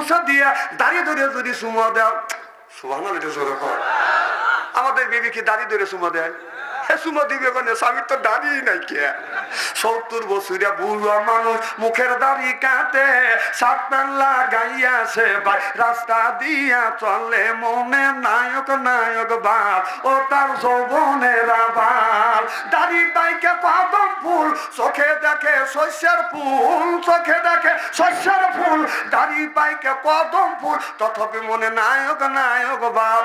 মুসা দিয়ে দাঁড়িয়ে ধরে যদি সুমা দাও সুভান আমাদের বিবি কি দাঁড়িয়ে ধরে সুমা দেয়? মানে দাড়ি কাটে দিয়া চলে মনে নায়ক নায়ক বাপ ও দাড়ি ফুল, চোখে দেখে শস্যের ফুল, চোখে দেখে শস্যের ফুল। দাড়ি বাইকে কদম ফুল, তথাপি মনে নায়ক নায়ক বাপ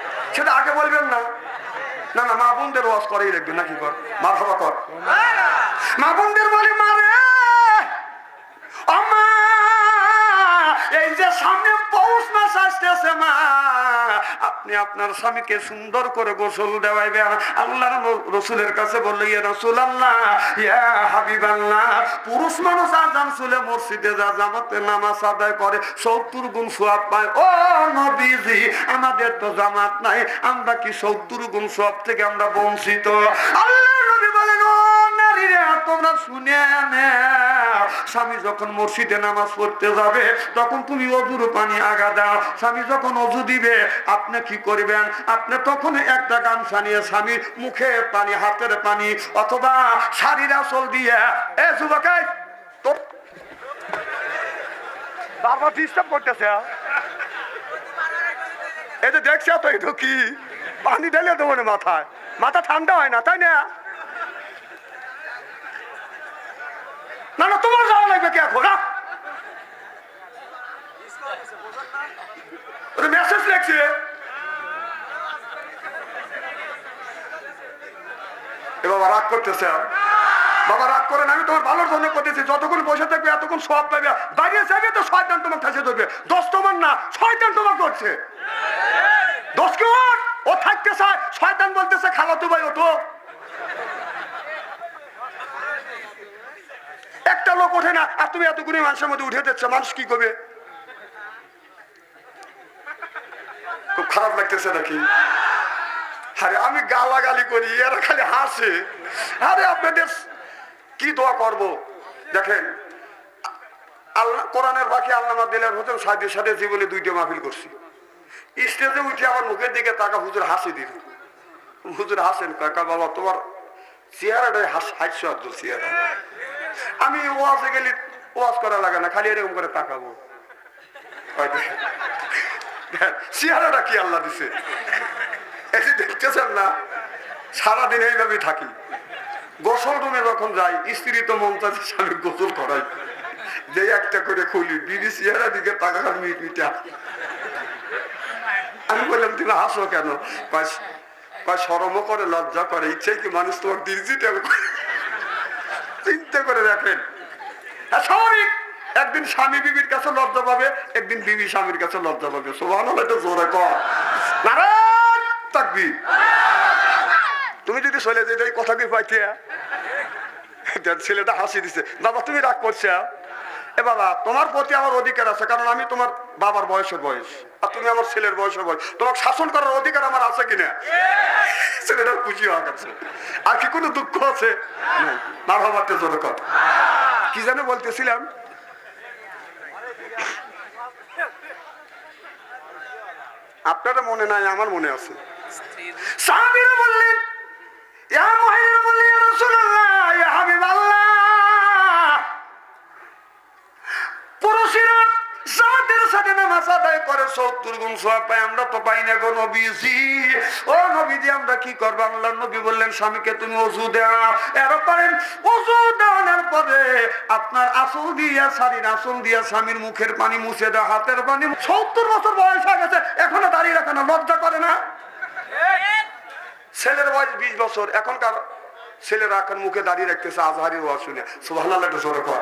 সেটা আগে বলবেন না। না না, মা বোনদের ওয়াজ করেই দেখবেন নাকি কর? মা সভা কর। মা বোনদের বলে মারে এই যে সামনে আপনি আপনার স্বামীকে সুন্দর করে গোসল দেওয়াইবেন। রসুলের কাছে বলল রসুল আল্লাহ ইয়া হাবিব আল্লাহ পুরুষ মানুষ শুলে মসজিদে যা জামাতে নামাজ আদায় করে, সত্তর গুণ সোয়াব পায়। ও নবীজি, আমাদের তো জামাত নাই, আমরা কি সত্তর গুণ সোয়াব থেকে আমরা বঞ্চিত? আল্লাহ তোমরা শুনে স্বামী যখন মসজিদে নামাজ পড়তে যাবে, তখন তুমি অজুর পানি আগা দাও। স্বামী যখন অজু দিবে, আপনি কি করবেন? আপনি তখন একটা গামছা নিয়ে স্বামীর মুখে পানি, হাতের পানি, অথবা শাড়ির আসল দিয়ে, এ যুবকাই বারবার ডিস্টার্ব করতেছে এই যে দেখছ তো এটা কি পানি ঢেলে দেবো না মাথায়। মাথা ঠান্ডা হয় না, তাই না? না না তোমার যাওয়া লাগবে কে এখন মেসেজ লেখছে। বাবা রাগ করতেছে। বাবা রাগ করেন, আমি তোমার ভালোর জন্য করতেছি। যতক্ষণ বসে থাকবে, এতক্ষণ সব পাবে। বাইরে যাবে তো শয়তান তোমার ঠাসে ধরবে। দশ তোমার না, শয়তান তোমার করছে দশ কে ওঠ ও থাকতে চায়, শয়তান বলতেছে খালাতো ভাই, ওঠো। একটা লোক ওঠে না, আর তুমি এতগুলি মানুষের মধ্যে উঠে দিচ্ছ মানুষ কি করবে? খুব খারাপ লাগতেছে নাকি? আরে আমি গালাগালি করি, এরা খালি হাসে। আরে আপনাদের কি দোয়া করব? দেখেন, আল্লাহ, কোরআনের বাকি আল্লামা দিলের হোসেন সাহেবের সাথে জীবনে দুইটা মাহফিল করছি। স্টেজে উঠে আমার মুখের দিকে তাকা, হুজুর হাসি দিল। হুজুর হাসেন, কাকা বাবা, তোমার চেহারাটাই হাস হাসছো আব্দুল চেহারা। আমি ওয়াজে গেলে ওয়াজ করা লাগে না, খালি এরকম করে তাকাবো। চেহারাটা কি আল্লাহ দিছে? এই দেখতেছেন না, সারাদিন এইভাবেই থাকি। গোসল রুমে যখন যাই, স্ত্রী তো মন স্বামী গোসল করাই। যে একটা করে খুলি, বিড়ি চেহারা দিকে টাকা মিট মিটা আমি বললাম, তুমি হাসো কেন? সরমও করে, লজ্জা করে। ইচ্ছে কি মানুষ তোমার ডিজিটাল চিন্তা করে রাখেন হ্যাঁ, স্বাভাবিক। একদিন স্বামী বিবির কাছে লজ্জা পাবে একদিন বিবি স্বামীর কাছে লজ্জা পাবে। এটা জোরে কর তাকবীর। তুমি যদি চলে যেতে কথা কি পাইছি ছেলেটা হাসি দিছে। বাবা তুমি রাগ করছে এ বাবা, তোমার প্রতি আমার অধিকার আছে, কারণ আমি তোমার বাবার বয়সের বয়স, আর তুমি আমার ছেলের বয়সের বয়স। তোমাকে শাসন করার অধিকার আমার আছে কিনা? ছেলেটা খুশি হওয়া গেছে। আর কি কোনো দুঃখ আছে? নাই। মা বাবাকে জোরে কর। কি যেন বলতেছিলাম? আপনারা মনে নাই, আমার মনে আছে। বললেন ইয়া রাসূলুল্লাহ ইয়া হাবিবাল্লাহ পুরুষেরা জামাতের সাথে নামাজ আদায় করে সত্তর গুণ সব পায় আমরা তো পাই না গো নবীজি। ও নবীজি, আমরা কি করব? আল্লাহ নবী বললেন, স্বামীকে তুমি ওষুধ দেওয়া এর পারেন ওষুধ দেওয়ানোর পরে আপনার আসল দিয়া, শাড়ির আসল দিয়া স্বামীর মুখের পানি মুছে দেওয়া হাতের পানি সত্তর বছর বয়স হয়ে গেছে, এখনও দাঁড়িয়ে রাখে না, লজ্জা করে না? ছেলের বয়স বিশ বছর, এখনকার ছেলেরা এখন মুখে দাঁড়িয়ে রাখতেছে আজহারির ওয়াজ শুনে। সুবহানাল্লাহ একটু জোরে কর।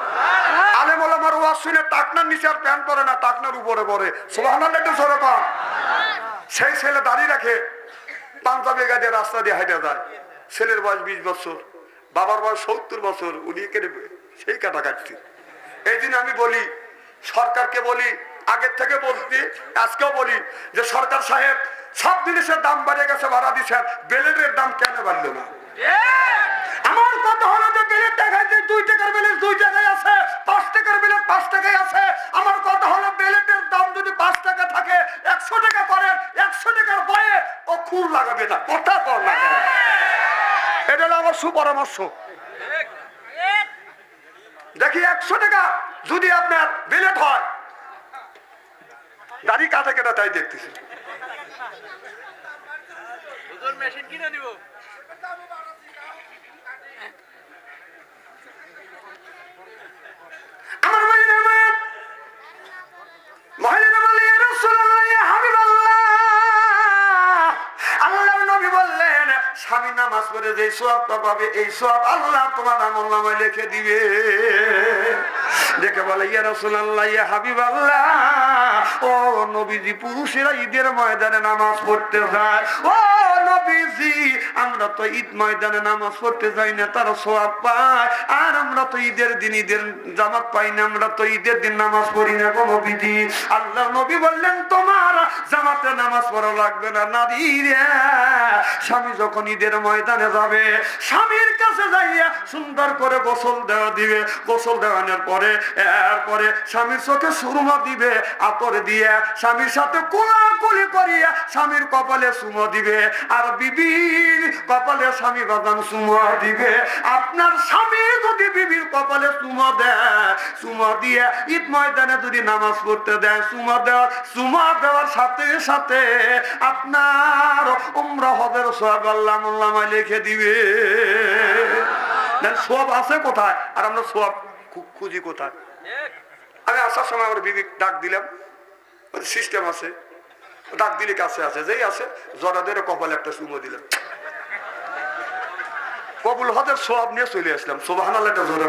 শুনে টাকনার নিচে আর প্যান্ট পরে না টাকনার উপরে পরে। সোহান একটু সরে কম সেই ছেলে দাঁড়িয়ে রাখে পাঞ্জাবি গাড়ি রাস্তা দিয়ে হেঁটে যায়। ছেলের বয়স বিশ বছর বাবার বয়স সত্তর বছর উনি সেই কাটা কাটছে। এই আমি বলি সরকারকে বলি আগের থেকে বলছি আজকেও বলি যে সরকার সাহেব সব জিনিসের দাম বাড়ে গেছে ভাড়া দিচ্ছেন বেলেটের দাম কেন বাড়লো না? আমার কথা হলো যে বেলেট দেখায় যে দুই টাকার বেলেট দুই টাকায় আছে, পাঁচ টাকার বেলেট পাঁচ টাকায় আছে, আমার কথা হলো বেলেটের দাম যদি পাঁচ টাকা থাকে, একশো টাকা করেন, একশো টাকার বয়ে ও খুর লাগাবে না, কথা কর না এটা হলো আমার সুপরামর্শ। দেখি একশো টাকা যদি আপনার বিলেট হয়, গাড়ি কাটা কেটা তাই দেখতেছি। মেশিন কিনে নিব আমার ভাইরা আমার মহিলারা বলে "ইয়া রাসূলুল্লাহ, ইয়া হাবিবাল্লাহ।" আল্লাহর নবী বললেন স্বামী নামাজ পড়ে যে সোয়াবটা পাবে এই সোয়াব আল্লাহ তোমার আমল নামায় লিখে দিবে। দেখে বলে, ইয়া রাসূলুল্লাহ, ইয়া হাবিবাল্লাহ, ও নবীজি, পুরুষেরা ঈদের ময়দানে নামাজ পড়তে যায়। ও আমরা তো ঈদ ময়দানে নামাজ পড়তে যাই না, তারা সোয়াব পায় আর আমরা তো ঈদের দিন, ঈদের জামাত পাই না, আমরা তো ঈদের দিন নামাজ পড়ি না আল্লাহ নবী বললেন, তোমার জামাতে নামাজ পড়া লাগবে না, নারী স্বামী যখন ঈদের ময়দানে যাবে, স্বামীর কাছে যাইয়া সুন্দর করে গোসল দেওয়া দিবে। গোসল দেওয়ানোর পরে, এরপরে স্বামীর চোখে সুরমা দিবে, আতর দিয়ে স্বামীর সাথে কোলাকুলি করিয়া স্বামীর কপালে সুমো দিবে। আর বিবির কপালে স্বামী বাদাম সুমো দিবে। আপনার স্বামী যদি বিবির কপালে সুমো দেয়, সুমো দিয়ে ঈদ ময়দানে যদি নামাজ পড়তে দেয়, সুমো দেওয়া সুমো দেওয়ার সাথে সাথে আপনার উমরা আল্লাহ মোল্লামায় লিখে দিবে। সব আছে কোথায়? আর আমরা সব খুঁজি কোথায়? আমি আসার সময় আমার বিবি ডাক দিলাম। সিস্টেম আছে। ডাক দিলে কাছে আছে, যেই আছে জরাদের কপালে একটা সুমো দিলাম কবুল হাতের সব নিয়ে চলে আসলাম। সোবাহান একটা জোরে